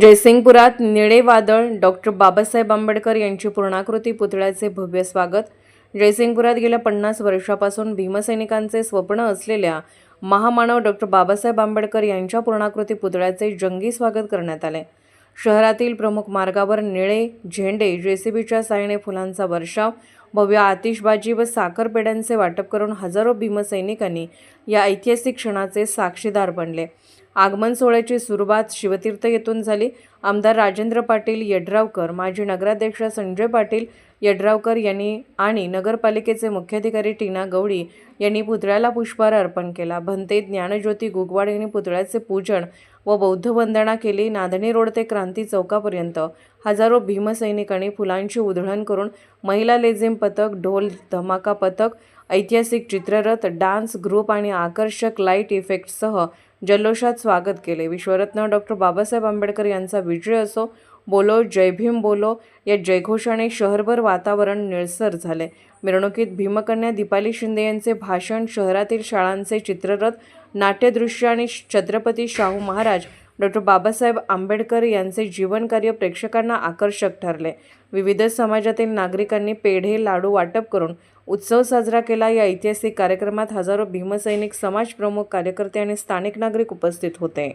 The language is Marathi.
जयसिंगपुरात निळे वादळ डॉक्टर बाबासाहेब आंबेडकर यांची पूर्णाकृती पुतळ्याचे भव्य स्वागत. जयसिंगपुरात गेल्या पन्नास वर्षापासून भीमसैनिकांचे स्वप्न असलेल्या महामानव डॉक्टर बाबासाहेब आंबेडकर यांच्या पूर्णाकृती पुतळ्याचे जंगी स्वागत करण्यात आले. शहरातील प्रमुख मार्गावर निळे झेंडे जेसीबीच्या साहाय्याने फुलांचा वर्षाव भव्य आतिषबाजी व साखरपेड्यांचे वाटप करून हजारो भीमसैनिकांनी या ऐतिहासिक क्षणाचे साक्षीदार बनले. आगमन सोहळ्याची सुरुवात शिवतीर्थ येथून झाली. आमदार राजेंद्र पाटील यड्रावकर माजी नगराध्यक्ष संजय पाटील यड्रावकर यांनी आणि नगरपालिकेचे मुख्याधिकारी टीना गवडी यांनी पुतळ्याला पुष्पहार अर्पण केला. भंते ज्ञानज्योती गुगवाड यांनी पुतळ्याचे पूजन व बौद्ध वंदना केली. नांदणी रोड ते क्रांती चौकापर्यंत हजारो भीमसैनिकांनी फुलांची उधळण करून महिला लेझिम पथक ढोल धमाका पथक ऐतिहासिक चित्ररथ डान्स ग्रुप आणि आकर्षक लाइट इफेक्टसह जल्लोषात स्वागत केले. विश्वरत्न डॉक्टर बाबासाहेब आंबेडकर यांचा विजय असो बोलो जय भीम बोलो या जयघोषाने शहरभर वातावरण निळसर झाले. मिरवणुकीत भीमकन्या दीपाली शिंदे यांचे भाषण शहरातील शाळांचे चित्ररथ नाट्यदृश्य आणि छत्रपती शाहू महाराज डॉक्टर बाबासाहेब आंबेडकर यांचे जीवनकार्य प्रेक्षकांना आकर्षक ठरले. विविध समाजातील नागरिकांनी पेढे लाडू वाटप करून उत्सव साजरा केला. या ऐतिहासिक कार्यक्रमात हजारो भीमसैनिक समाजप्रमुख कार्यकर्ते आणि स्थानिक नागरिक उपस्थित होते.